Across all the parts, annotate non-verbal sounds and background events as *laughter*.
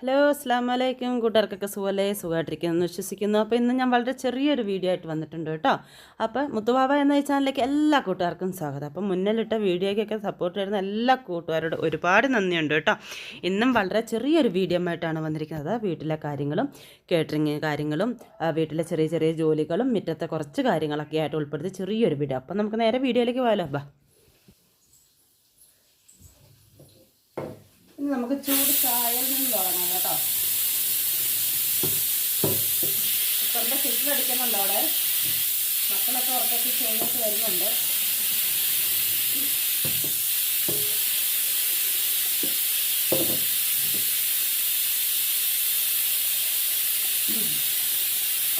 Hello അസ്സാം വലൈക്കും കൂട്ടുകാർക്കൊക്കെ സുഖമല്ലേ? സുഖമായിട്ടിരിക്കുന്നു. വിശ്വസിക്കുന്നു. അപ്പോൾ ഇന്ന് ഞാൻ വളരെ ചെറിയൊരു വീഡിയോ ആയിട്ട് വന്നിട്ടുണ്ട് കേട്ടോ. അപ്പോൾ മുത്തുവാവ എന്ന ഈ ചാനലിലേക്ക് എല്ലാ കൂട്ടുകാർക്കും സ്വാഗതം. അപ്പം മുന്നിലിട്ട വീഡിയോയ്ക്കൊക്കെ സപ്പോർട്ട് ചെയ്യുന്ന എല്ലാ കൂട്ടുകാരോടും ഒരുപാട് നന്ദിയുണ്ട് കേട്ടോ. ഇന്നും വളരെ ചെറിയൊരു വീഡിയോ ആയിട്ടാണ് വന്നിരിക്കുന്നത്. വീട്ടിലെ കാര്യങ്ങളും കേറ്ററിങ് കാര്യങ്ങളും വീട്ടിലെ ചെറിയ ചെറിയ ജോലികളും മുറ്റത്തെ കുറച്ച് കാര്യങ്ങളൊക്കെ ആയിട്ട് ഉൾപ്പെടുത്തി ചെറിയൊരു വീഡിയോ അപ്പം നമുക്ക് നേരെ വീഡിയോയിലേക്ക് പോയാലോ? ബാ. ഇനി നമുക്ക് ചൂട് ചായയിൽ നിന്ന് തുടങ്ങാം കേട്ടോ. കുക്കറിന്റെ ഫിസിലടിക്കുന്നുണ്ട് അവിടെ. മക്കളൊക്കെ ഉറക്കത്തിൽ ചോദിച്ച് വരുന്നുണ്ട്.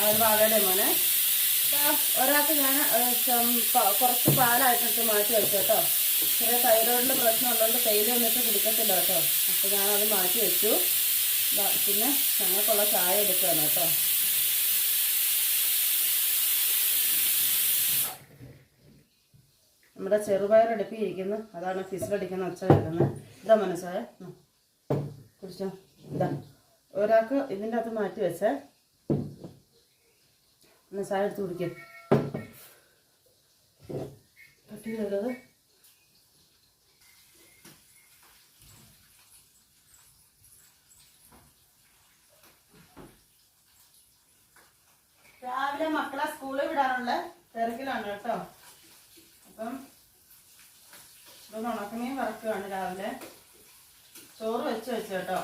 അത് വാഴയുടെ മോനെ. ഒരാൾക്ക് ഞാൻ കുറച്ച് പാലായിട്ടിട്ട് മാറ്റി വെച്ചു കേട്ടോ. ചെറിയ തൈറോയിഡിന്റെ പ്രശ്നം ഉള്ളതുകൊണ്ട് തേയില ഒന്നിട്ട് കുടിക്കത്തില്ല കേട്ടോ. അപ്പോൾ ഞാനത് മാറ്റി വെച്ചു. പിന്നെ ഞങ്ങൾക്കുള്ള ചായ എടുക്കുകയാണ് കേട്ടോ. നമ്മുടെ ചെറുപയർ അടുപ്പിയിരിക്കുന്നു അതാണ് ഫിസിലടിക്കുന്ന ഒച്ച വരുന്നത് ഇതാ മനസ്സായ. കുടിച്ചോ. ഇതാ. ഒരാൾക്ക് ഇതിന്റെ അകത്ത് മാറ്റി വെച്ചേ. ഒന്ന് ചായ എടുത്ത് കുടിക്കും. കട്ടി രാവിലെ മക്കളെ സ്കൂളിൽ വിടാനുള്ള തിരക്കിലാണ് കേട്ടോ. അപ്പം ഇതൊന്ന് വറക്കുകയാണ് രാവിലെ. ചോറ് വെച്ച് വെച്ചു കേട്ടോ.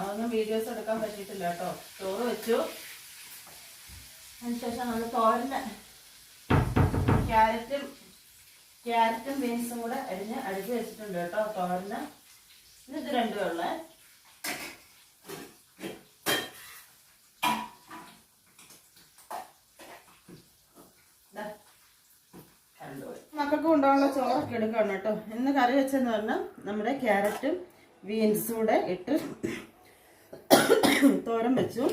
അതൊന്നും വീഡിയോസ് എടുക്കാൻ പറ്റിയിട്ടില്ല കേട്ടോ. ചോറ് വെച്ചു. അതിനുശേഷം നമ്മൾ തോരന് ക്യാരറ്റും ക്യാരറ്റും ബീൻസും കൂടെ അരിഞ്ഞ് അടുക്കി വെച്ചിട്ടുണ്ട് കേട്ടോ തോരന്. ഇത് രണ്ടുമേ ദാ, രണ്ടുമേ. മക്കൾക്ക് കൊണ്ടുപോകാനുള്ള ചോറൊക്കെ എടുക്കണം കേട്ടോ. ഇന്ന് കറി വെച്ചെന്ന് പറഞ്ഞാൽ നമ്മുടെ ക്യാരറ്റും ബീൻസും കൂടെ ഇട്ട് തോരൻ വെച്ചു.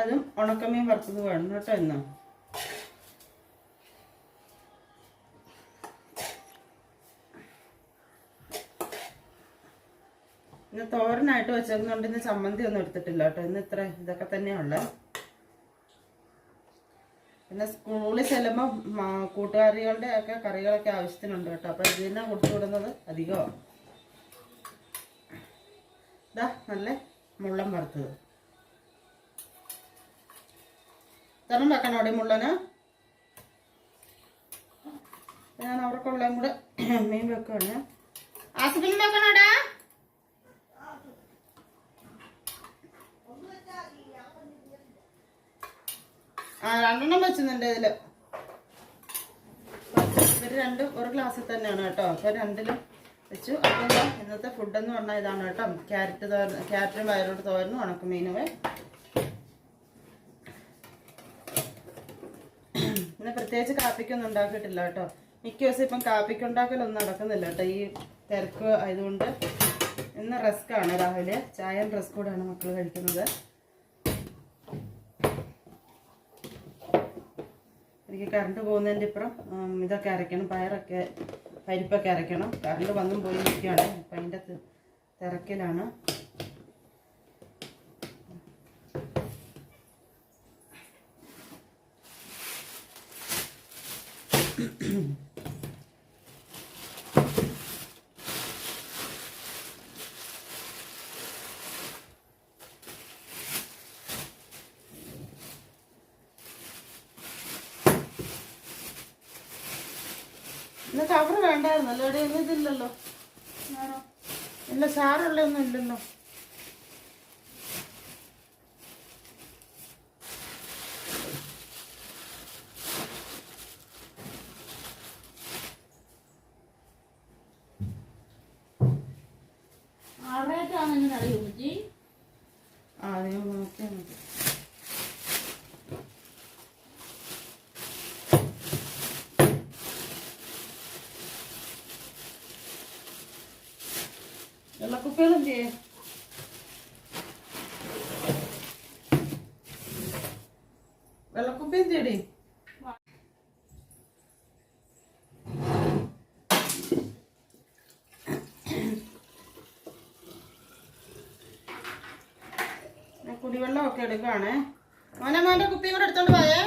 അതും ഉണക്കമീൻ വറുത്തത് വേണം കേട്ടോ ഇന്ന്. ഇന്ന് തോരനായിട്ട് വെച്ചതുകൊണ്ട് ഇന്ന് ചമ്മന്തി ഒന്നും എടുത്തിട്ടില്ല കേട്ടോ. ഇന്ന് ഇത്ര ഇതൊക്കെ തന്നെയുള്ള പിന്നെ സ്കൂളിൽ ചെല്ലുമ്പോൾ കൂട്ടുകാരികളുടെ ഒക്കെ കറികളൊക്കെ ആവശ്യത്തിനുണ്ട് കേട്ടോ. അപ്പം ഇതിനെ കൊടുത്തു വിടുന്നത് അധികമാണ് ഇതാ നല്ല മുള്ളൻ വറുത്തത്. തരം വെക്കണം അവിടെ മുള്ളന്. ഞാൻ അവർക്കുള്ള കൂടെ മീൻ വെക്കുകയാണ് ആസ്പിൻ വെക്കണോടാ ആ രണ്ടെണ്ണം വെച്ചുന്നുണ്ട് ഇതിൽ. ഇവർ രണ്ടും ഒരു ഗ്ലാസ്സിൽ തന്നെയാണ് കേട്ടോ. അപ്പൊ രണ്ടിലും വെച്ചു. അപ്പൊ ഇന്നത്തെ ഫുഡ് എന്ന് പറഞ്ഞാൽ ഇതാണ് കേട്ടോ. ക്യാരറ്റ് തോരൻ ക്യാരറ്റും വയറോട്ട് തോരനും ഉണക്കമീനുമേ ഇന്ന് പ്രത്യേകിച്ച് കാപ്പിക്കൊന്നും ഉണ്ടാക്കിയിട്ടില്ല കേട്ടോ. മിക്ക ദിവസം ഇപ്പം കാപ്പിക്ക് ഉണ്ടാക്കലൊന്നും നടക്കുന്നില്ല കേട്ടോ. ഈ തിരക്ക് ആയതുകൊണ്ട് ഇന്ന് ആണ് രാവിലെ. ചായയും റസ്ക് കൂടെയാണ് മക്കൾ കഴിക്കുന്നത്. എനിക്ക് കറണ്ട് പോകുന്നതിന്റെ ഇപ്പുറം ഇതൊക്കെ അരയ്ക്കണം പയറൊക്കെ പരിപ്പൊക്കെ അരയ്ക്കണം. കറണ്ട് വന്നും പോയി നിൽക്കുകയാണ് അപ്പം അതിന്റെ തിരക്കിലാണ്. الحمد لله കുടിവെള്ളമൊക്കെ എടുക്കുകയാണേ മോനെ മോന്റെ കുപ്പിയും കൂടെ എടുത്തോണ്ട് പോയേ.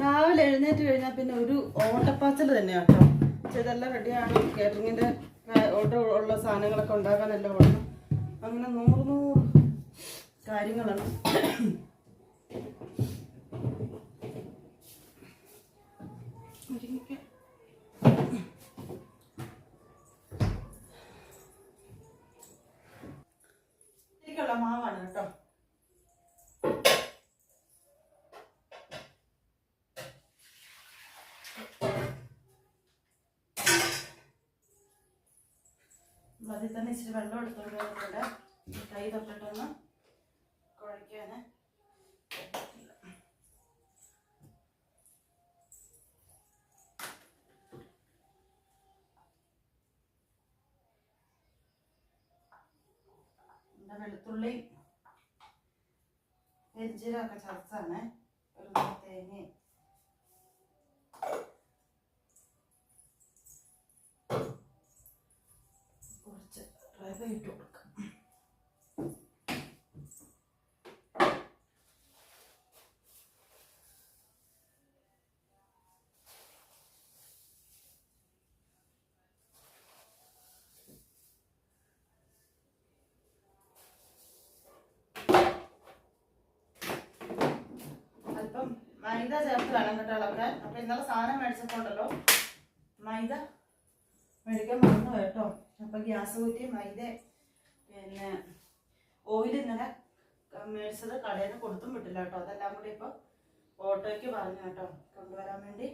രാവിലെ എഴുന്നേറ്റ് കഴിഞ്ഞാൽ പിന്നെ ഒരു ഓട്ടപ്പാച്ചൽ തന്നെയാണ് കേട്ടോ. ചെയ്തെല്ലാം റെഡിയാണ്. കേറ്ററിങ്ങിന്റെ ഓർഡർ ഉള്ള സാധനങ്ങളൊക്കെ ഉണ്ടാക്കാനെല്ലാം ഓടണം അങ്ങനെ നൂറ് നൂറ് കാര്യങ്ങളാണ്. ഒരുങ്ങിക്ക്. ഇതിലേക്കുള്ള മാവാണ് കേട്ടോ. അതിൽ തന്നെ ഇച്ചിരി വെള്ളം വന്നിട്ടുണ്ട്. കൈ തൊട്ടിട്ടൊന്ന് കുഴയ്ക്കാന് ഇവിടെ വെളുത്തുള്ളി എരിഞ്ചീരൊക്കെ ചതച്ചാണ്. ഒരു തേങ്ങ കുറച്ച് റവ ഇട്ട് കൊടുക്കാം അല്പം മൈദ ചേർത്ത് വേണം കേട്ടോ ഇളക്കാൻ അപ്പൊ ഇന്നലെ സാധനം മേടിച്ചപ്പോണ്ടല്ലോ മൈദ? മേടിക്കാൻ മറന്നു കേട്ടോ. അപ്പൊ ഗ്യാസ് കുറ്റി മൈദ പിന്നെ ഓയിൽ ഇന്നലെ മേടിച്ചത് കടയിൽ നിന്ന് കൊടുത്തും വിട്ടില്ല കേട്ടോ. അതെല്ലാം കൂടി ഇപ്പൊ ഓട്ടോയ്ക്ക് പറഞ്ഞു കേട്ടോ. കൊണ്ടുവരാൻ വേണ്ടി.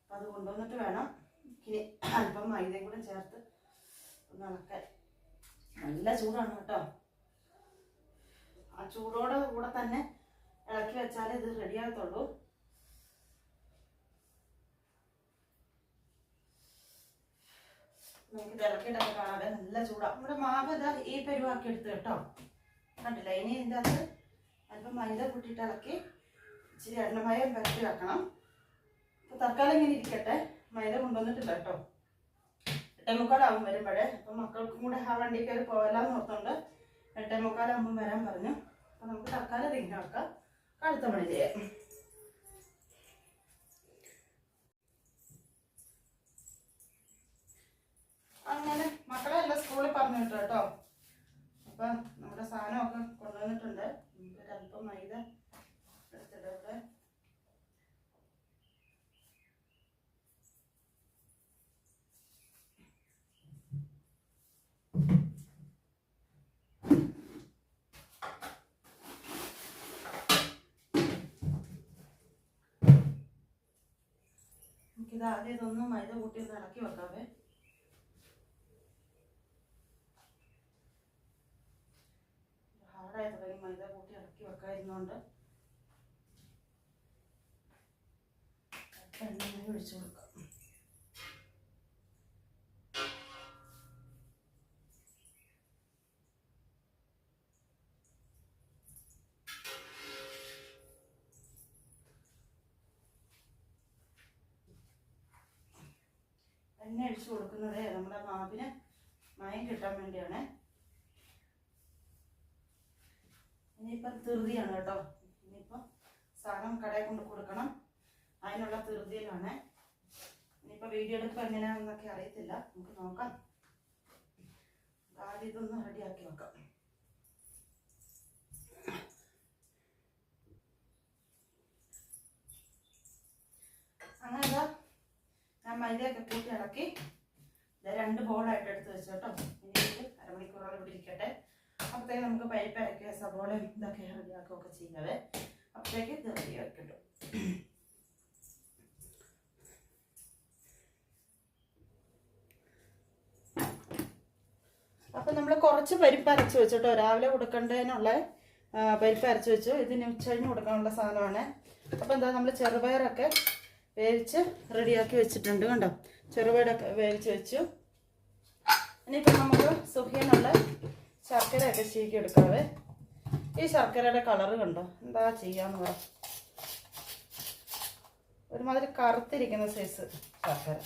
അപ്പൊ അത് കൊണ്ടുവന്നിട്ട് വേണം. ഇനി അല്പം മൈദയും കൂടെ ചേർത്ത് ഒന്ന് നല്ല ചൂടാണ് കേട്ടോ. ആ ചൂടോടെ കൂടെ തന്നെ ഇളക്കി വെച്ചാലേ ഇത് റെഡിയാകത്തുള്ളൂ നമുക്ക് ഇത് ഇളക്കിയിട്ടൊക്കെ കാണാതെ നല്ല ചൂടാ. നമ്മുടെ മാവ് ഇതാ ഈ പരുവാക്കി എടുത്ത് കേട്ടോ. കണ്ടില്ല? ഇനി ഇതിന്റെ അല്പം മൈദ കൂട്ടിയിട്ട് ഇളക്കി ഇച്ചിരി എണ്ണമയം പരത്തി വെക്കണം. അപ്പോൾ തൽക്കാലം ഇങ്ങനെ ഇരിക്കട്ടെ. മൈദ കൊണ്ടുവന്നിട്ടില്ല കേട്ടോ. എട്ടേമുക്കാലാവും വരുമ്പോഴേ. അപ്പം മക്കൾക്കും കൂടെ ആ വണ്ടി കയറി പോകലാന്ന് ഓർത്തുകൊണ്ട് എട്ടേ മുക്കാലാകുമ്പം വരാൻ പറഞ്ഞു. അപ്പം നമുക്ക് തൽക്കാലം റിങ്ങാക്കാം അടുത്ത പണി ചെയ്യാം. അങ്ങനെ മക്കളെ എല്ലാം സ്കൂളിൽ പറഞ്ഞു വിട്ടു കേട്ടോ. അപ്പൊ നമ്മുടെ സാധനമൊക്കെ കൊണ്ടുവന്നിട്ടുണ്ട്. ഒരല്പം മൈദ എടുത്തിടട്ടെ നമുക്കിത് ആദ്യം ഇതൊന്ന് മൈദ കൂട്ടി ഒന്ന് ഇളക്കി വെക്കാവേ. എണ്ണ ഒഴിച്ചു കൊടുക്കുന്നത് നമ്മുടെ മാവിന് മയം കിട്ടാൻ വേണ്ടിയാണ്. ഇനിയിപ്പം ധൃതിയാണ് കേട്ടോ. ഇനിയിപ്പം സാധനം കടയിൽ കൊണ്ട് കൊടുക്കണം. അതിനുള്ള ധൃതിയിലാണ്. ഇനിയിപ്പോൾ വീഡിയോ എടുക്കുമ്പോൾ എങ്ങനെയാണെന്നൊക്കെ അറിയത്തില്ല. നമുക്ക് നോക്കാം. ആദ്യം ഇതൊന്ന് റെഡിയാക്കി വെക്കാം. അങ്ങനെ ഞാൻ മൈദയൊക്കെ കൂട്ടി ഇളക്കി രണ്ട് ബോളായിട്ട് എടുത്ത് വെച്ചു കേട്ടോ. ഇനി അരമണിക്കൂറോളം ഇവിടെ ഇരിക്കട്ടെ. അപ്പോഴത്തേക്ക് നമുക്ക് പരിപ്പ് അരക്കുക സബോള ഇതൊക്കെ റെഡിയാക്കുകയൊക്കെ ചെയ്യാതെ അപ്പോഴത്തേക്ക് ഇത് റെഡിയാക്കി കിട്ടും അപ്പം നമ്മൾ കുറച്ച് പരിപ്പ് അരച്ച് വെച്ചിട്ടോ രാവിലെ കൊടുക്കേണ്ടതിനുള്ള പരിപ്പ് അരച്ച് വെച്ചു. ഇതിന് ഉച്ചഴിഞ്ഞ് കൊടുക്കാനുള്ള സാധനമാണ്. അപ്പം എന്താ നമ്മൾ ചെറുപയറൊക്കെ വേവിച്ച് റെഡിയാക്കി വെച്ചിട്ടുണ്ട് കണ്ടോ? ചെറുപയടൊക്കെ വേവിച്ച് വെച്ചു. ഇനിയിപ്പോൾ നമുക്ക് സുഖിയനുള്ള ശർക്കരയൊക്കെ ചീക്കി എടുക്കാവേ. ഈ ശർക്കരയുടെ കളറ് കണ്ടോ? എന്താ ചെയ്യാന്ന് പറ. ഒരുമാതിരി കറുത്തിരിക്കുന്ന സൈസ് ശർക്കര.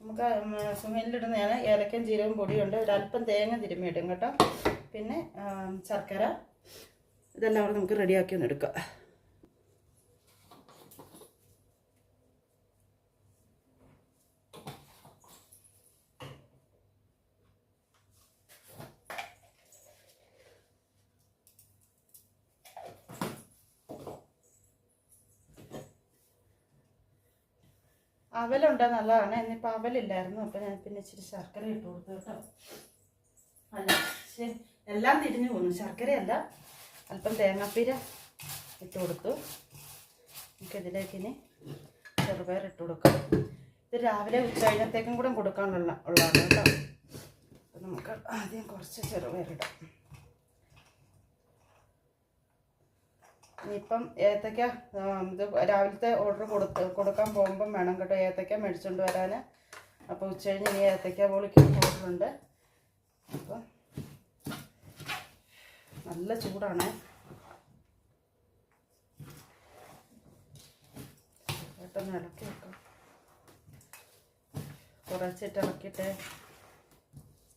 നമുക്ക് സുഹേലിടുന്നതാണ് ഏലക്കയും ജീരകം പൊടിയുണ്ട് ഒരല്പം തേങ്ങ തിരുമ്മിയിടും കേട്ടോ. പിന്നെ ശർക്കര. ഇതെല്ലാം കൂടെ നമുക്ക് റെഡിയാക്കി ഒന്ന് എടുക്കാം. അവലുണ്ട് നല്ലതാണ്. ഇന്നിപ്പോൾ അവലില്ലായിരുന്നു. അപ്പോൾ ഞാൻ പിന്നെ ഇച്ചിരി ശർക്കര ഇട്ട് കൊടുത്തു കേട്ടോ. അല്ല എല്ലാം തിരിഞ്ഞു പോകുന്നു ശർക്കരയല്ല അല്പം തേങ്ങാപ്പീര ഇട്ട് കൊടുത്തു. നമുക്കിതിലേക്ക് ഇനി ചെറുപയർ ഇട്ട് കൊടുക്കാം. ഇത് രാവിലെ ഉച്ച കഴിഞ്ഞത്തേക്കും കൂടെ കൊടുക്കാനുള്ള ഉള്ളതാണ് കേട്ടോ. അപ്പം നമുക്ക് ആദ്യം കുറച്ച് ചെറുപയർ ഇടാം. ഇനിയിപ്പം ഏത്തക്ക ഇത് രാവിലത്തെ ഓർഡർ കൊടുത്ത് കൊടുക്കാൻ പോകുമ്പം വേണം കേട്ടോ ഏത്തക്ക മേടിച്ചുകൊണ്ട് വരാൻ അപ്പോൾ ഉച്ച കഴിഞ്ഞ് ഇനി ഏത്തക്ക പൊളിക്കാൻ പോയിട്ടുണ്ട് അപ്പം നല്ല ചൂടാണ്. പെട്ടെന്ന് ഇളക്കി വെക്കാം. കുറച്ചിട്ട് ഇളക്കിയിട്ട്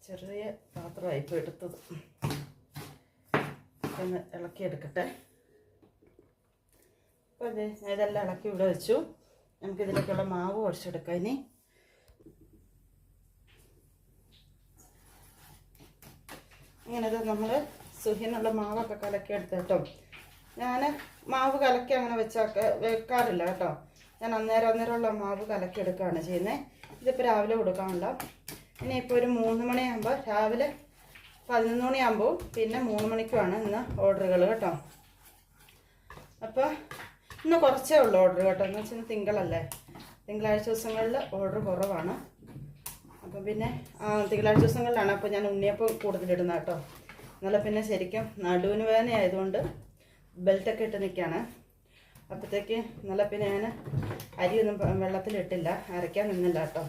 ചെറിയ പാത്രമായി ഇപ്പോൾ എടുത്തത്. ഒന്ന് ഇളക്കിയെടുക്കട്ടെ അപ്പോൾ അതെ ഞാൻ ഇതെല്ലാം ഇളക്കി ഇവിടെ വെച്ചു. നമുക്ക് ഇതിലേക്കുള്ള മാവ് കുറച്ചെടുക്കാം ഇനി. ഇങ്ങനെ ഇത് നമ്മൾ സുഹിനുള്ള മാവൊക്കെ കലക്കി എടുത്ത് കേട്ടോ. ഞാൻ മാവ് കലക്കി അങ്ങനെ വെച്ചാക്ക വെക്കാറില്ല കേട്ടോ. ഞാൻ അന്നേരം അന്നേരമുള്ള മാവ് കലക്കി എടുക്കുകയാണ് ചെയ്യുന്നത് ഇതിപ്പോൾ രാവിലെ കൊടുക്കാനുള്ള ഇനിയിപ്പോൾ ഒരു മൂന്ന് മണിയാകുമ്പോൾ രാവിലെ പതിനൊന്ന് മണിയാകുമ്പോൾ പിന്നെ മൂന്ന് മണിക്കുമാണ് ഇന്ന് ഓർഡറുകൾ കേട്ടോ. അപ്പോൾ ഇന്ന് കുറച്ചേ ഉള്ളൂ ഓർഡർ കേട്ടോ. എന്ന് വെച്ചാൽ തിങ്കളല്ലേ. തിങ്കളാഴ്ച ദിവസങ്ങളിൽ ഓർഡർ കുറവാണ്. അപ്പം പിന്നെ തിങ്കളാഴ്ച ദിവസങ്ങളിലാണ്. അപ്പോൾ ഞാൻ ഉണ്ണിയപ്പം കൂടുതലിടുന്നത് കേട്ടോ. എന്നാലും പിന്നെ ശരിക്കും നടുവിന് വേദന ആയതുകൊണ്ട് ബെൽറ്റൊക്കെ ഇട്ട് നിൽക്കുകയാണ് അപ്പോഴത്തേക്ക് ഇന്നലെ പിന്നെ ഞാൻ അരിയൊന്നും വെള്ളത്തിലിട്ടില്ല. അരയ്ക്കാൻ നിന്നില്ല കേട്ടോ.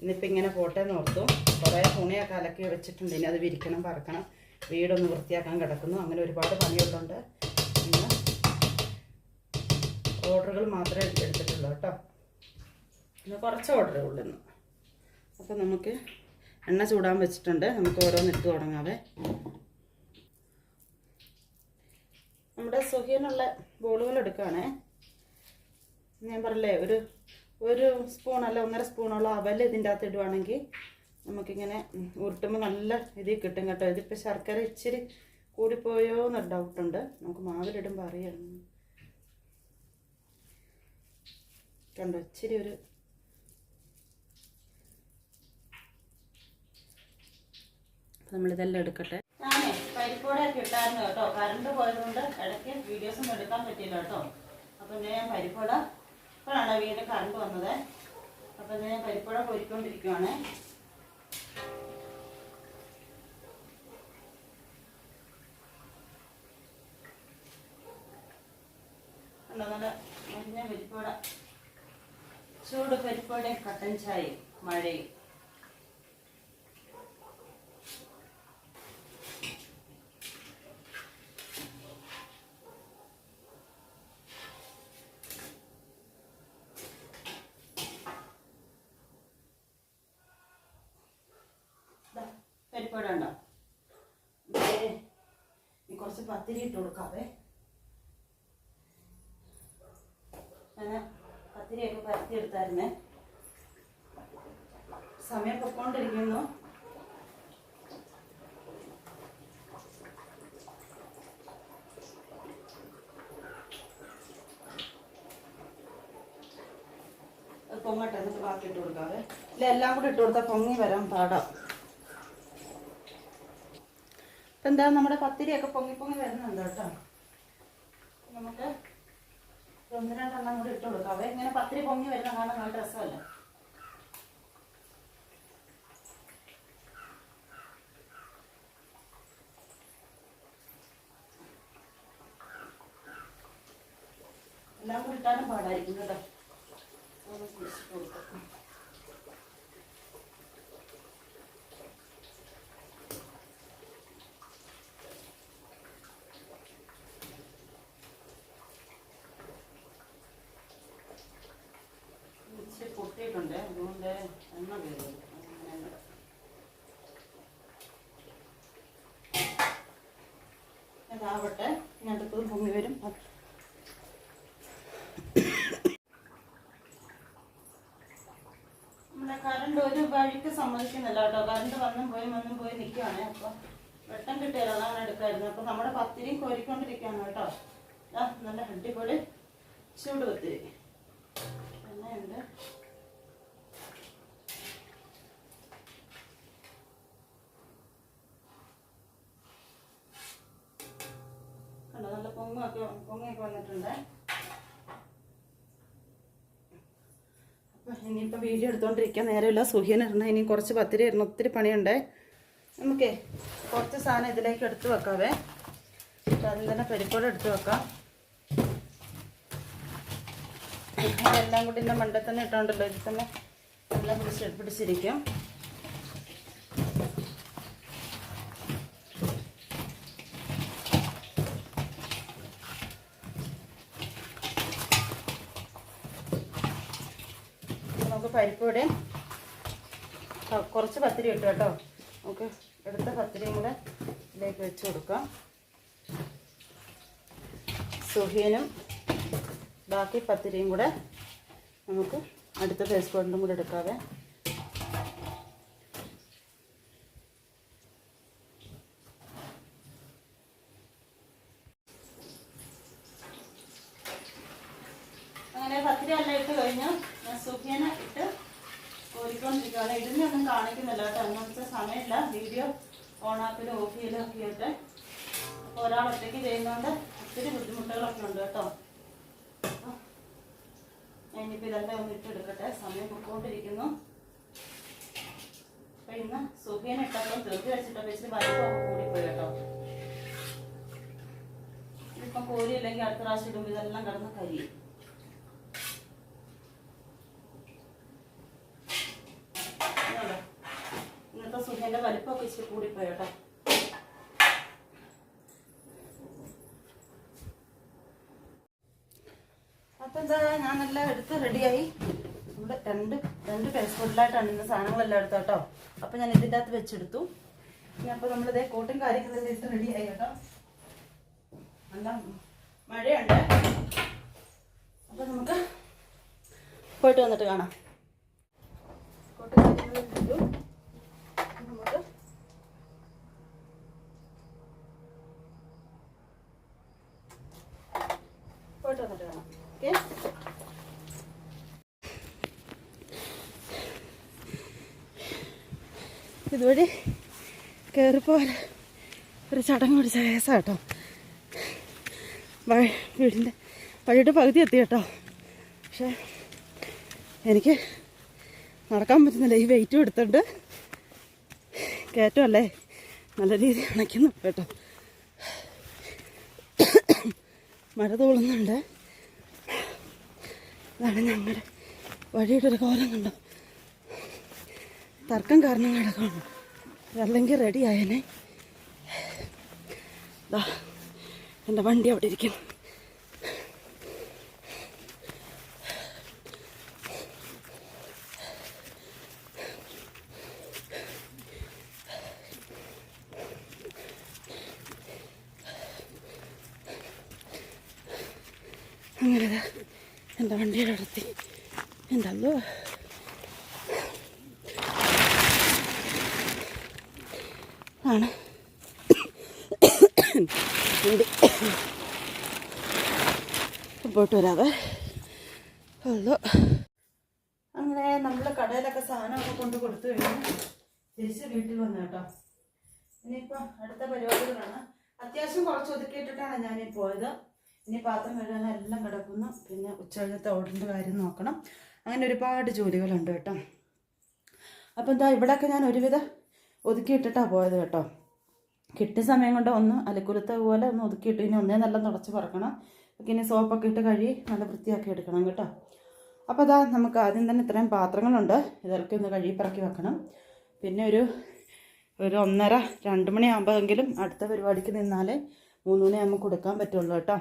ഇന്നിപ്പോൾ ഇങ്ങനെ പോട്ടെ എന്ന് ഓർത്തു. കുറേ തുണിയൊക്കെ അലക്കി വെച്ചിട്ടുണ്ട്. ഇനി അത് വിരിക്കണം പറക്കണം. വീടൊന്ന് വൃത്തിയാക്കാൻ കിടക്കുന്നു. അങ്ങനെ ഒരുപാട് പണിയുള്ളതുകൊണ്ട് ഇന്ന് ഓർഡറുകൾ മാത്രമേ എടുത്തിട്ടുള്ളൂ കേട്ടോ. ഇന്ന് കുറച്ച് ഓർഡറേ ഉള്ളൂ ഇന്ന്. അപ്പോൾ നമുക്ക് എണ്ണ ചൂടാൻ വെച്ചിട്ടുണ്ട്. നമുക്ക് ഓരോന്ന് ഇട്ട് തുടങ്ങാവേ. നമ്മുടെ സുഖിയനുള്ള ബോളുകൾ എടുക്കുകയാണേ ഞാൻ പറഞ്ഞില്ലേ ഒരു ഒരു സ്പൂൺ അല്ല ഒന്നര സ്പൂണോളം അവൽ ഇതിന്റെ അകത്ത് ഇടുവാണെങ്കിൽ നമുക്കിങ്ങനെ ഉരുട്ടുമ്പോൾ നല്ല ഇതിൽ കിട്ടും കേട്ടോ. ഇതിപ്പോൾ ശർക്കര ഇച്ചിരി കൂടിപ്പോയോ എന്നൊരു ഡൗട്ടുണ്ട് നമുക്ക് മാവിലിടുമ്പോൾ അറിയാം. കണ്ടോ ഇച്ചിരി ഒരു നമ്മളിതെല്ലാം എടുക്കട്ടെ. ഞാനേ കിട്ടായിരുന്നു കേട്ടോ. കറണ്ട് പോയതുകൊണ്ട് ഇടയ്ക്ക് വീഡിയോസ് ഒന്നും എടുക്കാൻ പറ്റിയില്ല കേട്ടോ. അപ്പം ഇന്ന് ഞാൻ പരിപ്പോട ഇപ്പോഴാണ് വീണ്ടും കറണ്ട് വന്നത്. അപ്പം ഇന്ന് ഞാൻ പരിപ്പോട പൊരിക്കൊണ്ടിരിക്കുവാണ് കണ്ടോ നല്ല മഞ്ഞ പരിപ്പോട ചൂട് പരിപ്പോടെ കട്ടൻ ചായയും മഴയും ദാ, പരിപ്പുവട ഉണ്ടോ ദേ, ഇനി കുറച്ച് പത്തിരി ഇട്ട് കൊടുക്കാവേ. ഞാൻ പത്തിരിയൊക്കെ പരത്തി എടുത്തായിരുന്നേ സമയം പൊക്കോണ്ടിരിക്കുന്നു. പൊങ്ങട്ടെ എന്നിട്ട് ബാക്കി ഇട്ട് കൊടുക്കാവേ. ഇല്ല എല്ലാം കൂടി ഇട്ട് കൊടുത്താൽ പൊങ്ങി വരാൻ പാടാം. ഇപ്പം എന്താ നമ്മുടെ പത്തിരിയൊക്കെ പൊങ്ങി പൊങ്ങി വരുന്നുണ്ട് കേട്ടോ. നമുക്ക് ഒന്ന് രണ്ടെണ്ണം കൂടി ഇട്ട് കൊടുക്കാം. അവ ഇങ്ങനെ പത്തിരി പൊങ്ങി വരുന്ന കാണാൻ നല്ല രസമല്ലേ? എല്ലാം കൂടി ഇട്ടാലും പാടായിരിക്കും കേട്ടോ ഒന്ന് കുഴിച്ചിട്ട് കൊടുക്കാം ഇച്ചിരി പൊട്ടിയിട്ടുണ്ട്. അതുകൊണ്ട് എണ്ണ കയറും. അതാവട്ടെ ഞാൻ അടുത്തത് പൊങ്ങി വരും. നമ്മളെ കറണ്ട് ഒരു വഴിക്ക് സമ്മതിക്കുന്നില്ല കേട്ടോ. കറണ്ട് വന്നും പോയി വന്നും പോയി നിൽക്കുകയാണ് അപ്പോൾ വെട്ടം കിട്ടിയാൽ അതാണ് എടുക്കായിരുന്നു അപ്പോൾ നമ്മുടെ പത്തിരിയും കോരിക്കൊണ്ടിരിക്കുകയാണ് കേട്ടോ. നല്ല അടിപൊളി ചൂട് പത്തിരി എണ്ണയുണ്ട് കണ്ടോ നല്ല പൊങ്ങൊക്കെ വന്നിട്ടുണ്ട് അപ്പം ഇനിയിപ്പോൾ വീഡിയോ എടുത്തുകൊണ്ടിരിക്കാൻ നേരമില്ല. സുഹിയൻ ഇടണം. ഇനി കുറച്ച് പത്തിരി ഇടണം. ഒത്തിരി പണിയുണ്ടേ. നമുക്കേ കുറച്ച് സാധനം ഇതിലേക്ക് എടുത്ത് വെക്കാവേ. അതിൽ തന്നെ പരിപ്പോടെ എടുത്ത് വെക്കാം. അതെല്ലാം കൂടി എന്റെ മണ്ടത്തന്നെ തന്നെ ഇട്ടോണ്ടല്ലോ. ഇതിൽ തന്നെ എല്ലാം പിടിച്ച് പിടിച്ചിരിക്കും അപ്പോൾ നമുക്ക് പരിപ്പോടെ കുറച്ച് പത്തിരി ഇട്ടു കേട്ടോ. നമുക്ക് എടുത്ത പത്തിരിയും കൂടെ ഇതിലേക്ക് വെച്ച് കൊടുക്കാം. സുഹിയനും ബാക്കി പത്തിരിയും കൂടെ നമുക്ക് അടുത്ത കോഡിലും കൂടെ എടുക്കാവേ അങ്ങനെ പത്തിരി എല്ലാം ഇട്ട് കഴിഞ്ഞു ഞാൻ സുഖിയനെ ഇട്ട് കോരിക്കൊണ്ടിരിക്കുകയാണ് ഇതിനൊന്നും കാണിക്കുന്നില്ല കേട്ടോ. അങ്ങനത്തെ സമയമില്ല. വീഡിയോ ഓണാക്കലും ഓഫ് ചെയ്യലും ഒക്കെ ആയിട്ട്. അപ്പോൾ ഒരാൾ ഒറ്റയ്ക്ക് ചെയ്യുന്നതുകൊണ്ട് ഒത്തിരി ബുദ്ധിമുട്ടുകളൊക്കെ ഉണ്ട് കേട്ടോ. ഞാനിപ്പോൾ ഇതെല്ലാം ഒന്ന് ഇട്ടെടുക്കട്ടെ. സമയം പൊക്കോണ്ടിരിക്കുന്നു. അപ്പം ഇന്ന് സുഖീനെ ഇട്ടപ്പോൾ തീർത്തി വെച്ചിട്ടപ്പോൾ ഇച്ചിരി വലിപ്പമൊക്കെ കൂടിപ്പോയി കേട്ടോ. ഇതിപ്പം കോരിയില്ലെങ്കിൽ അടുത്ത പ്രാവശ്യം ഇടുമ്പോൾ ഇതെല്ലാം കിടന്ന് കരിയും ഇതുണ്ടോ? സുഖന്റെ വലിപ്പമൊക്കെ ഇച്ചിരി കൂടിപ്പോയി കേട്ടോ അപ്പൊ എന്താ ഞാനെല്ലാം എടുത്ത് റെഡിയായി നമ്മുടെ രണ്ട് രണ്ട് പേസ് ഫുഡിലായിട്ടാണ് ഇന്ന് സാധനങ്ങളെല്ലാം എടുത്തത് കേട്ടോ. അപ്പൊ ഞാൻ ഇതിന്റെ അകത്ത് വെച്ചെടുത്തു. ഇനി അപ്പൊ നമ്മളിതേ കോട്ടും കാര്യങ്ങളെല്ലാം ഇട്ട് റെഡിയായി കേട്ടോ. നല്ല മഴയുണ്ട്. അപ്പൊ നമുക്ക് പോയിട്ട് വന്നിട്ട് കാണാം കോട്ടും കാര്യങ്ങളെല്ലാം ഇട്ടു നമുക്ക് പോയിട്ട് വന്നിട്ട് കാണാം ഓക്കെ ഇതുവഴി കയറിപ്പോലെ ഒരു ചടങ്ങ് പിടിച്ച കേസാ കേട്ടോ വീടിന്റെ വഴിയുടെ പകുതി എത്തി കേട്ടോ. പക്ഷേ എനിക്ക് നടക്കാൻ പറ്റുന്നില്ല. ഈ വെയിറ്റും എടുത്തിട്ട് കയറ്റമല്ലേ? നല്ല രീതിയിൽ അണയ്ക്കുന്നു കേട്ടോ. മഴ തോളുന്നുണ്ട്. അതാണ് ഞങ്ങളുടെ വഴിയുടെ ഒരു കോലം കണ്ടോ? തർക്കം കാരണം കിടക്കണം അല്ലെങ്കിൽ റെഡി ആയനെ. എന്റെ വണ്ടി അവിടെ ഇരിക്കുന്നു. അങ്ങനെ എന്റെ വണ്ടിയുടെ അടുത്ത്. എന്റെ ആണ്. മുമ്പോട്ട് വരാതെ വരാവേ. അല്ലോ അങ്ങനെ നമ്മൾ കടയിലൊക്കെ സാധനമൊക്കെ കൊണ്ട് കൊടുത്തു കഴിഞ്ഞു. തിരിച്ച് വീട്ടിൽ വന്നു കേട്ടോ. ഇനിയിപ്പോൾ അടുത്ത പരിപാടികളാണ്. അത്യാവശ്യം കുറച്ച് ഒതുക്കിയിട്ടിട്ടാണ് ഞാനീ പോയത്. ഇനി പാത്രം കഴുകാൻ എല്ലാം കിടക്കുന്നു. പിന്നെ ഉച്ചകഴിഞ്ഞത്തെ ഓർഡറിന്റെ കാര്യം നോക്കണം. അങ്ങനെ ഒരുപാട് ജോലികളുണ്ട് കേട്ടോ. അപ്പം എന്താ ഇവിടെയൊക്കെ ഞാൻ ഒരുവിധം ഒതുക്കിയിട്ടിട്ടാണ് പോയത് കേട്ടോ. കിട്ടിയ സമയം കൊണ്ട് ഒന്ന് അലക്കുലത്തെ പോലെ ഒന്ന് ഒതുക്കിയിട്ട് ഇനി ഒന്നേ നല്ല തുടച്ച് പറക്കണം. ഇനി സോപ്പൊക്കെ ഇട്ട് കഴുകി നല്ല വൃത്തിയാക്കി എടുക്കണം കേട്ടോ. അപ്പോൾ അതാ നമുക്ക് ആദ്യം തന്നെ ഇത്രയും പാത്രങ്ങളുണ്ട്. ഇതൊക്കെ ഒന്ന് കഴുകി പറക്കി വെക്കണം. പിന്നെ ഒരു ഒരു ഒന്നര രണ്ട് മണിയാകുമ്പോഴെങ്കിലും അടുത്ത പരിപാടിക്ക് നിന്നാലേ മൂന്ന് മണിയാകുമ്പോൾ കൊടുക്കാൻ പറ്റുള്ളൂ കേട്ടോ.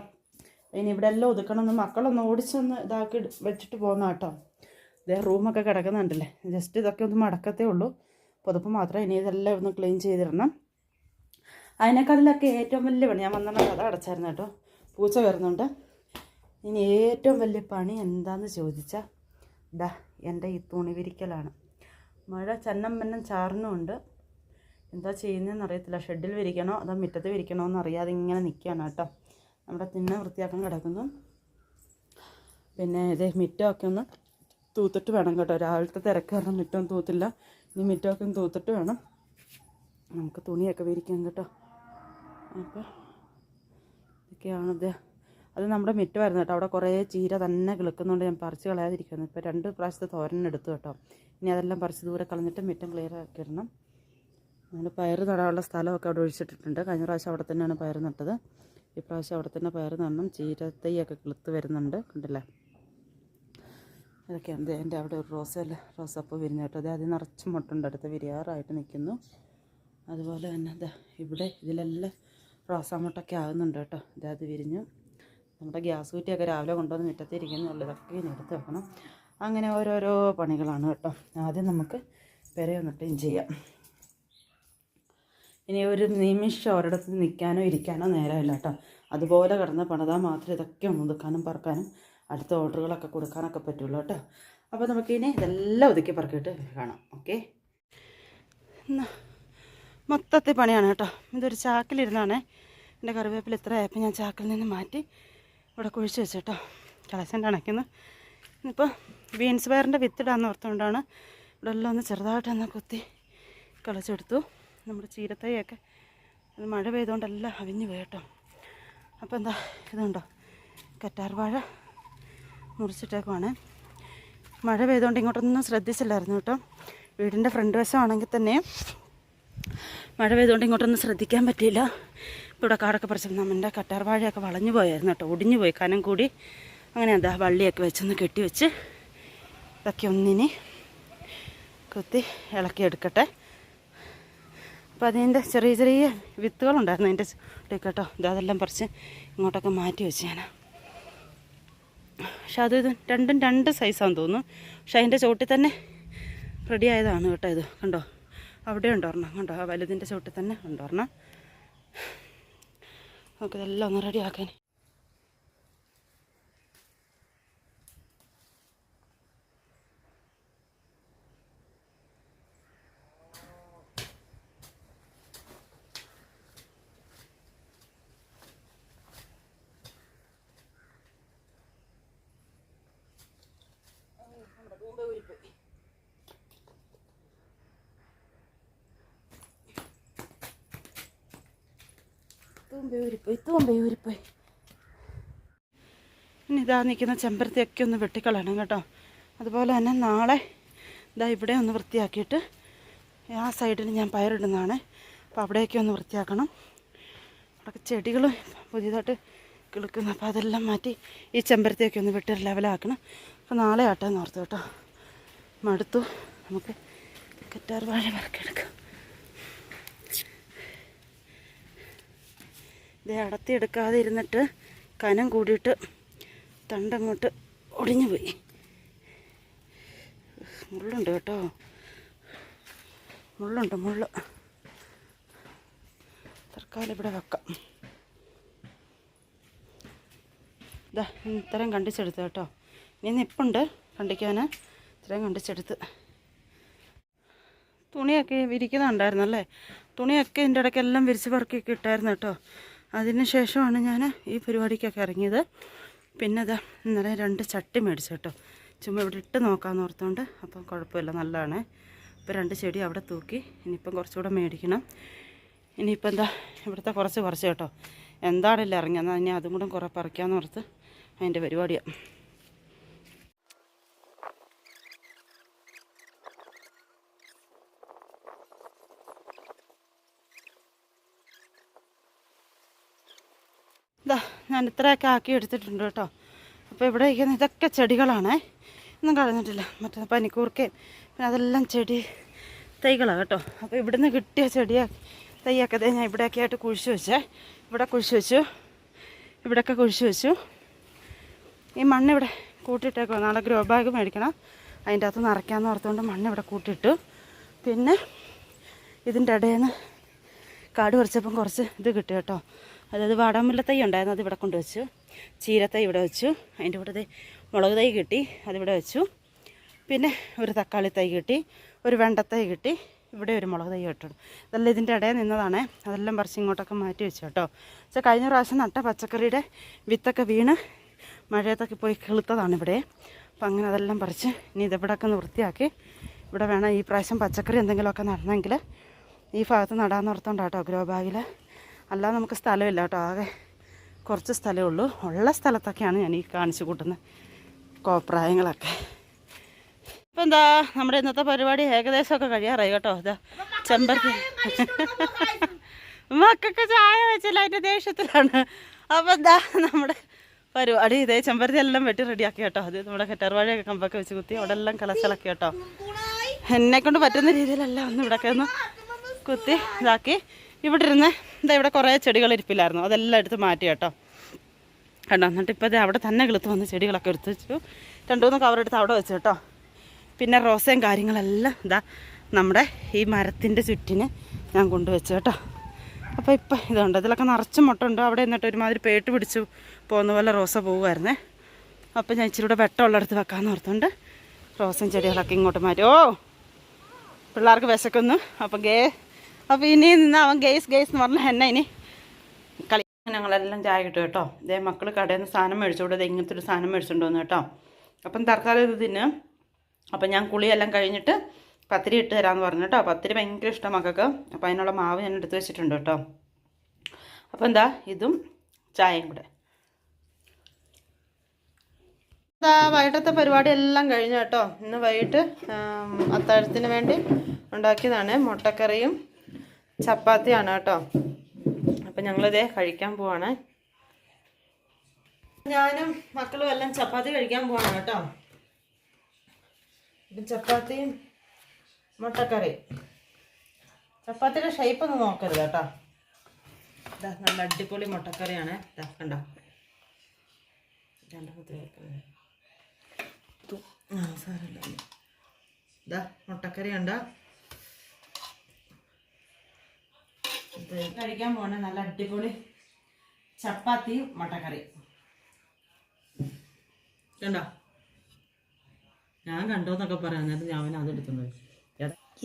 ഇനി ഇവിടെ എല്ലാം ഒതുക്കണം ഒന്ന് മക്കളൊന്ന് ഓടിച്ചൊന്ന് ഇതാക്കി വെച്ചിട്ട് പോകുന്ന കേട്ടോ. ഇതേ റൂമൊക്കെ കിടക്കുന്നുണ്ടല്ലേ. ജസ്റ്റ് ഇതൊക്കെ ഒന്ന് മടക്കത്തേ ഉള്ളൂ. പുതപ്പ് മാത്രം ഇനി ഇതെല്ലാം ഒന്ന് ക്ലീൻ ചെയ്തിടണം. അതിനേക്കാളിലൊക്കെ ഏറ്റവും വലിയ പണി ഞാൻ വന്നാൽ കഥ അടച്ചായിരുന്നു കേട്ടോ. പൂച്ച വരുന്നുണ്ട്. ഇനി ഏറ്റവും വലിയ പണി എന്താണെന്ന് ചോദിച്ചാൽ ഡാ എന്റെ ഈ തുണി വിരിക്കലാണ്. മഴ ചന്നം മന്നം ചാർന്നുമുണ്ട് എന്താ ചെയ്യുന്നതെന്ന് അറിയത്തില്ല. ഷെഡിൽ വിരിക്കണോ അതോ മുറ്റത്ത് വിരിക്കണോ എന്ന് അറിയാതെ ഇങ്ങനെ നിൽക്കുകയാണ് കേട്ടോ. നമ്മുടെ തിന്ന വൃത്തിയാക്കാൻ കിടക്കുന്നു. പിന്നെ ഇത് മുറ്റമൊക്കെ ഒന്ന് തൂത്തിട്ട് വേണം കേട്ടോ. രാവിലത്തെ തിരക്ക് കാരണം മുറ്റം തൂത്തില്ല. ഇനി മിറ്റാക്കും തൂത്തിട്ട് വേണം. നമുക്ക് തുണിയൊക്കെ വിരിക്കാം കേട്ടോ. അപ്പോൾ ഇതൊക്കെയാണിത് അത് നമ്മുടെ മുറ്റമായിരുന്നു കേട്ടോ. അവിടെ കുറേ ചീര തന്നെ കിളുക്കുന്നുണ്ട് ഞാൻ പറിച്ച് കളയാതിരിക്കുന്നു ഇപ്പോൾ രണ്ട് പ്രാവശ്യത്തെ തോരനെടുത്തു കേട്ടോ. ഇനി അതെല്ലാം പറിച്ച് ദൂരെ കളഞ്ഞിട്ട് മിറ്റം ക്ലിയർ ആക്കി ഇടണം. നമ്മൾ പയർ നടാനുള്ള സ്ഥലമൊക്കെ അവിടെ ഒഴിച്ചിട്ടിട്ടുണ്ട്. കഴിഞ്ഞ പ്രാവശ്യം അവിടെ തന്നെയാണ് പയർ നട്ടത്. ഇപ്രാവശ്യം പ്രാവശ്യം അവിടെ തന്നെ പയർ നടണം. ചീര തൈയൊക്കെ കിളുത്ത് വരുന്നുണ്ട്. കണ്ടില്ലേ? ഇതൊക്കെയാണ് എന്റെ അവിടെ ഒരു റോസല്ല റോസപ്പ് വിരിഞ്ഞു കേട്ടോ അത് അതിൽ നിറച്ച് മുട്ടുണ്ട്. അടുത്ത് വിരിയാറായിട്ട് നിൽക്കുന്നു. അതുപോലെ തന്നെ ദാ ഇവിടെ ഇതിലെല്ലാം റോസാമുട്ടൊക്കെ ആകുന്നുണ്ട് കേട്ടോ. അതായത് അത് വിരിഞ്ഞു. നമ്മുടെ ഗ്യാസ് കുറ്റിയൊക്കെ രാവിലെ കൊണ്ടുവന്ന് മുറ്റത്തിരിക്കുന്നുള്ളൂ ഇതൊക്കെ ഇനി എടുത്ത് വെക്കണം. അങ്ങനെ ഓരോരോ പണികളാണ് കേട്ടോ. ആദ്യം നമുക്ക് പെരയൊന്ന് ക്ലീൻ ചെയ്യാം. ഇനി ഒരു നിമിഷം ഒരിടത്ത് നിൽക്കാനോ ഇരിക്കാനോ നേരമില്ല കേട്ടോ. അതുപോലെ കിടന്ന് പണിതാൽ മാത്രമേ ഇതൊക്കെ ഒന്ന് ഒതുക്കാനും പറക്കാനും അടുത്ത ഓർഡറുകളൊക്കെ കൊടുക്കാനൊക്കെ പറ്റുള്ളൂ കേട്ടോ. അപ്പോൾ നമുക്കിനി ഇതെല്ലാം ഒതുക്കി പറക്കിയിട്ട് കാണാം. ഓക്കെ? മൊത്തത്തിൽ പണിയാണ് കേട്ടോ. ഇതൊരു ചാക്കിലിരുന്നാണേ. എന്റെ കറിവേപ്പില ഇത്ര ആയപ്പോൾ ഞാൻ ചാക്കിൽ നിന്ന് മാറ്റി ഇവിടെ കുഴിച്ച് വെച്ചു കേട്ടോ കളശന്റെ അണയ്ക്കുന്നു ഇന്നിപ്പോൾ ബീൻസ് വയറിന്റെ വിത്തിടാന്ന് ഓർത്തുകൊണ്ടാണ് ഇവിടെ എല്ലാം ഒന്ന് ചെറുതായിട്ടൊന്ന് കുത്തി കളച്ചെടുത്തു. നമ്മുടെ ചീരത്തൈയൊക്കെ അത് മഴ പെയ്തുകൊണ്ടെല്ലാം അവിഞ്ഞ് പോയി കേട്ടോ. അപ്പോൾ എന്താ ഇതുണ്ടോ കറ്റാർ വാഴ മുറിച്ചിട്ടേക്കുവാണ്. മഴ പെയ്തുകൊണ്ട് ഇങ്ങോട്ടൊന്നും ശ്രദ്ധിച്ചില്ലായിരുന്നു കേട്ടോ. വീടിന്റെ ഫ്രണ്ട് വശമാണെങ്കിൽ തന്നെ മഴ പെയ്തുകൊണ്ട് ഇങ്ങോട്ടൊന്നും ശ്രദ്ധിക്കാൻ പറ്റിയില്ല. ഇവിടെ കാടൊക്കെ പറിച്ചപ്പോൾ നമ്മുടെ കട്ടാർ വാഴയൊക്കെ വളഞ്ഞു പോയായിരുന്നു കേട്ടോ. ഒടിഞ്ഞു പോയി കനം കൂടി. അങ്ങനെ എന്താ വള്ളിയൊക്കെ വെച്ചൊന്ന് കെട്ടിവെച്ച് ഇതൊക്കെ ഒന്നിനി കുത്തി ഇളക്കിയെടുക്കട്ടെ അപ്പോൾ അതിന്റെ ചെറിയ ചെറിയ വിത്തുകളുണ്ടായിരുന്നു അതിന്റെ കേട്ടോ. അതെല്ലാം പറിച്ച് ഇങ്ങോട്ടൊക്കെ മാറ്റി വെച്ച് ഞാൻ പക്ഷെ അത് ഇത് രണ്ടും രണ്ട് സൈസാന്ന് തോന്നുന്നു. പക്ഷെ അതിന്റെ ചുവട്ടിൽ തന്നെ റെഡി ആയതാണ് കേട്ടോ ഇത്. കണ്ടോ? അവിടെ ഉണ്ടോർണം കണ്ടോ? ആ വലുതിന്റെ ചുവട്ടിൽ തന്നെ ഉണ്ടോർണം നമുക്ക് ഇതെല്ലാം ഒന്ന് തൂമ്പയൂരിപ്പോയി ഇനി ഇതാ നിൽക്കുന്ന ചെമ്പരത്തിയൊക്കെ ഒന്ന് വെട്ടിക്കളയണം കേട്ടോ. അതുപോലെ തന്നെ നാളെ ഇതാ ഇവിടെ ഒന്ന് വൃത്തിയാക്കിയിട്ട് ആ സൈഡിൽ ഞാൻ പയറിടുന്നതാണ്. അപ്പോൾ അവിടെയൊക്കെ ഒന്ന് വൃത്തിയാക്കണം. അവിടെയൊക്കെ ചെടികൾ പുതിയതായിട്ട് കിളിക്കുന്നു. അപ്പോൾ അതെല്ലാം മാറ്റി ഈ ചെമ്പരത്തിയൊക്കെ ഒന്ന് വെട്ടി ലെവലാക്കണം. അപ്പോൾ നാളെ ആട്ടെ എന്ന് ഓർത്തു കേട്ടോ. മടുത്തു. നമുക്ക് കറ്റാർ വാഴ വറക്കെടുക്കാം ഇത് അടത്തിയെടുക്കാതെ ഇരുന്നിട്ട് കനം കൂടിയിട്ട് തണ്ടങ്ങോട്ട് ഒടിഞ്ഞു പോയി. മുള്ളുണ്ട് കേട്ടോ. മുള്ളുണ്ട് മുള്ള്. തൽക്കാലം ഇവിടെ വെക്കാം. ഇതാ ഇത്രയും കണ്ടിച്ചെടുത്ത് കേട്ടോ. ഇനി നിപ്പുണ്ട് കണ്ടിക്കാൻ ഇത്രയും കണ്ടിച്ചെടുത്ത്. തുണിയൊക്കെ വിരിക്കുന്നുണ്ടായിരുന്നല്ലേ? തുണിയൊക്കെ ഇതിന്റെ ഇടയ്ക്കെല്ലാം വിരിച്ച് പറക്കിയൊക്കെ ഇട്ടായിരുന്നു കേട്ടോ. അതിന് ശേഷമാണ് ഞാൻ ഈ പരിപാടിക്കൊക്കെ ഇറങ്ങിയത്. പിന്നെ അത് ഇന്നലെ രണ്ട് ചട്ടി മേടിച്ചു കേട്ടോ. ചുമ്മാ ഇവിടെ ഇട്ട് നോക്കാമെന്ന് ഓർത്തുകൊണ്ട് അപ്പം കുഴപ്പമില്ല നല്ലതാണ്. ഇപ്പോൾ രണ്ട് ചെടി അവിടെ തൂക്കി ഇനിയിപ്പം കുറച്ചുകൂടെ മേടിക്കണം. ഇനിയിപ്പോൾ എന്താ ഇവിടുത്തെ കുറച്ച് കുറച്ച് കേട്ടോ. എന്താണില്ല ഇറങ്ങിയെന്നാൽ ഇനി അതും കൂടെ കുറേ പറിക്കാമെന്ന് ഓർത്ത് അതിന്റെ പരിപാടിയാണ് ഇതാ ഞാൻ ഇത്രയൊക്കെ ആക്കി എടുത്തിട്ടുണ്ട് കേട്ടോ. അപ്പോൾ ഇവിടെ ഇരിക്കുന്ന ഇതൊക്കെ ചെടികളാണേ. ഒന്നും കളഞ്ഞിട്ടില്ല. മറ്റേ പനിക്കൂർക്കയും പിന്നെ അതെല്ലാം ചെടി തൈകളാണ് കേട്ടോ. അപ്പോൾ ഇവിടുന്ന് കിട്ടിയ ചെടിയ തൈയൊക്കെ ഞാൻ ഇവിടെയൊക്കെ ആയിട്ട് കുഴിച്ച് വെച്ചേ. ഇവിടെ കുഴിച്ച് വെച്ചു. ഇവിടെയൊക്കെ കുഴിച്ച് വെച്ചു. ഈ മണ്ണിവിടെ കൂട്ടിയിട്ടേക്കോ നാളെ ഗ്രോ ബാഗ് മേടിക്കണം. അതിന്റെ അകത്ത് നിറയ്ക്കാമെന്ന് ഓർത്തുകൊണ്ട് മണ്ണ് ഇവിടെ കൂട്ടിയിട്ടു. പിന്നെ ഇതിന്റെ ഇടയിൽ നിന്ന് കാട് പറിച്ചപ്പം കുറച്ച് ഇത് കിട്ടി കേട്ടോ. അതായത് വാടാമുല്ല തൈ ഉണ്ടായിരുന്നു അത് ഇവിടെ കൊണ്ടുവച്ചു. ചീരത്തൈ ഇവിടെ വെച്ചു. അതിന്റെ കൂടെ മുളക് തൈ കിട്ടി അതിവിടെ വെച്ചു. പിന്നെ ഒരു തക്കാളി തൈ കിട്ടി ഒരു വെണ്ടത്തൈ കിട്ടി. ഇവിടെ ഒരു മുളക് തൈ കിട്ടും ഇതെല്ലാം ഇതിന്റെ ഇടയിൽ നിന്നതാണ്. അതെല്ലാം പറിച്ച് ഇങ്ങോട്ടൊക്കെ മാറ്റി വെച്ചു കേട്ടോ. പക്ഷേ കഴിഞ്ഞ പ്രാവശ്യം നട്ട പച്ചക്കറിയുടെ വിത്തൊക്കെ വീണ് മഴയത്തൊക്കെ പോയി കിളുത്തതാണ് ഇവിടെ. അപ്പം അങ്ങനെ അതെല്ലാം പറിച്ച് ഇനി ഇതെവിടെയൊക്കെ ഒന്ന് വൃത്തിയാക്കി. ഇവിടെ വേണം ഈ പ്രാവശ്യം പച്ചക്കറി എന്തെങ്കിലുമൊക്കെ നടണമെങ്കിൽ ഈ ഭാഗത്ത് നടാൻ ഓർത്തോണ്ടാട്ടോ ഗ്രോ ബാഗിൽ അല്ലാതെ നമുക്ക് സ്ഥലമില്ല കേട്ടോ. ആകെ കുറച്ച് സ്ഥലമേ ഉള്ളൂ. ഉള്ള സ്ഥലത്തൊക്കെയാണ് ഞാൻ ഈ കാണിച്ചു കൂട്ടുന്ന കോപ്രായങ്ങളൊക്കെ. ഇപ്പം എന്താ നമ്മുടെ ഇന്നത്തെ പരിപാടി ഏകദേശമൊക്കെ കഴിയാറായി കേട്ടോ. ഇതാ ചെമ്പരത്തി *laughs* മക്കൾക്ക് ചായ വെച്ചില്ല അതിന്റെ ദേഷ്യത്തിലാണ്. അപ്പം എന്താ നമ്മുടെ പരിപാടി? ഇതേ ചെമ്പരത്തി എല്ലാം വെട്ടി റെഡിയാക്കി കേട്ടോ. അത് നമ്മുടെ കെറ്റർവാഴയൊക്കെ കമ്പൊക്കെ വെച്ച് കുത്തി അവിടെ എല്ലാം കലശലാക്കി കേട്ടോ. എന്നെ കൊണ്ട് പറ്റുന്ന രീതിയിലല്ല ഒന്ന് ഇവിടെയൊക്കെ ഒന്ന് കുത്തി ഇതാക്കി. ഇവിടെ ഇരുന്ന് എന്താ ഇവിടെ കുറേ ചെടികൾ ഇരിപ്പില്ലായിരുന്നു. അതെല്ലാം എടുത്ത് മാറ്റി കേട്ടോ. കണ്ടോ? എന്നിട്ട് ഇപ്പോൾ ഇത് അവിടെ തന്നെ കിളുത്ത് വന്ന് ചെടികളൊക്കെ എടുത്ത് വെച്ചു. രണ്ടു മൂന്ന് കവറെടുത്ത് അവിടെ വെച്ചു കേട്ടോ. പിന്നെ റോസയും കാര്യങ്ങളെല്ലാം ഇതാ നമ്മുടെ ഈ മരത്തിന്റെ ചുറ്റിന് ഞാൻ കൊണ്ടുവച്ചു കേട്ടോ. അപ്പോൾ ഇപ്പം ഇതുണ്ട്. ഇതിലൊക്കെ നിറച്ച് മുട്ടുണ്ട് അവിടെ എന്നിട്ട് ഒരുമാതിരി പേട്ട് പിടിച്ചു പോകുന്ന പോലെ റോസ പോകുമായിരുന്നേ അപ്പോൾ ഞാൻ ഇച്ചിരി കൂടെ വെട്ടമുള്ളിടത്ത് വെക്കാമെന്ന് ഓർത്തുകൊണ്ട് റോസയും ചെടികളൊക്കെ ഇങ്ങോട്ട് മാറ്റി. ഓ! പിള്ളേർക്ക് വിശക്കുന്നു. അപ്പം ഗേ അപ്പോൾ ഇനി നിന്ന് അവൻ ഗെയ്സ് ഗെയ്സ് എന്ന് പറഞ്ഞാൽ എന്നെ ഇനി കളി ഞങ്ങളെല്ലാം ചായ കിട്ടും കേട്ടോ. ഇതേ മക്കൾ കടയിൽ നിന്ന് സാധനം മേടിച്ചുകൊണ്ട് ഇതേ ഇങ്ങനത്തെ ഒരു സാധനം മേടിച്ചുകൊണ്ട് വന്നു കേട്ടോ. അപ്പം തൽക്കാലം ഇത് തിന്ന്. അപ്പം ഞാൻ കുളിയെല്ലാം കഴിഞ്ഞിട്ട് പത്തിരി ഇട്ട് തരാമെന്ന് പറഞ്ഞു കേട്ടോ. പത്തിരി ഭയങ്കര ഇഷ്ടം മക്കൾക്ക്. അപ്പോൾ അതിനുള്ള മാവ് ഞാൻ എടുത്ത് വെച്ചിട്ടുണ്ട് കേട്ടോ. അപ്പോൾ എന്താ? ഇതും ചായയും കൂടെ. വൈകിട്ടത്തെ പരിപാടി എല്ലാം കഴിഞ്ഞു കേട്ടോ. ഇന്ന് വൈകിട്ട് അത്താഴത്തിന് വേണ്ടി ഉണ്ടാക്കിയതാണ് മുട്ടക്കറിയും ചപ്പാത്തിയാണ് കേട്ടോ. അപ്പം ഞങ്ങളിതേ കഴിക്കാൻ പോവാണ്. ഞാനും മക്കളും എല്ലാം ചപ്പാത്തി കഴിക്കാൻ പോവാണ് കേട്ടോ. ചപ്പാത്തിയും മുട്ടക്കറി ചപ്പാത്തിയുടെ ഷേപ്പ് ഒന്ന് നോക്കരുത് കേട്ടോ. നല്ല അടിപൊളി മുട്ടക്കറിയാണ്. ഇതാ കണ്ടോ? രണ്ടാമത്തെ ഇതാ മുട്ടക്കറി ഉണ്ടോ കഴിക്കാൻ പോണ നല്ല അടിപൊളി ചപ്പാത്തിയും മുട്ടക്കറിയും കണ്ടോ? ഞാൻ കണ്ടോന്നൊക്കെ പറയാം. നേരത്തെ ഞാൻ അതെടുത്തുണ്ട്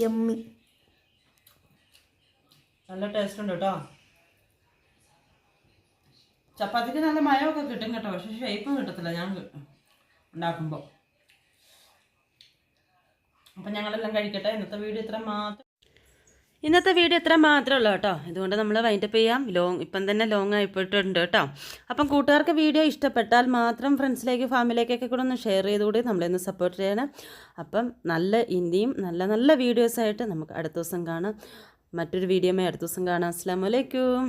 യമ്മി. നല്ല ടേസ്റ്റ് ഉണ്ട് കേട്ടോ. ചപ്പാത്തിക്ക് നല്ല മയമൊക്കെ കിട്ടും കേട്ടോ. പക്ഷെ ഷേപ്പ് കിട്ടത്തില്ല. ഞാൻ ഉണ്ടാക്കുമ്പോൾ അപ്പം ഞങ്ങളെല്ലാം കഴിക്കട്ടെ. ഇന്നത്തെ വീഡിയോ ഇത്ര മാത്രം. ഇന്നത്തെ വീഡിയോ ഇത്ര മാത്രമേ ഉള്ളൂ കേട്ടോ. ഇതുകൊണ്ട് നമ്മൾ വൈൻഡപ്പ് ചെയ്യാം. ലോങ് ഇപ്പം തന്നെ ലോങ് ആയിപ്പോയിട്ടുണ്ട് കേട്ടോ. അപ്പം കൂട്ടുകാർക്ക് വീഡിയോ ഇഷ്ടപ്പെട്ടാൽ മാത്രം ഫ്രണ്ട്സിലേക്ക് ഫാമിലിയിലേക്കൊക്കെ കൂടെ ഒന്ന് ഷെയർ ചെയ്തുകൂടി നമ്മളെ സപ്പോർട്ട് ചെയ്യണം. അപ്പം നല്ല ഇന്ത്യയും നല്ല നല്ല വീഡിയോസായിട്ട് നമുക്ക് അടുത്ത ദിവസം കാണാം. മറ്റൊരു വീഡിയോമേ അടുത്ത ദിവസം കാണാം. അസ്സാം വലൈക്കും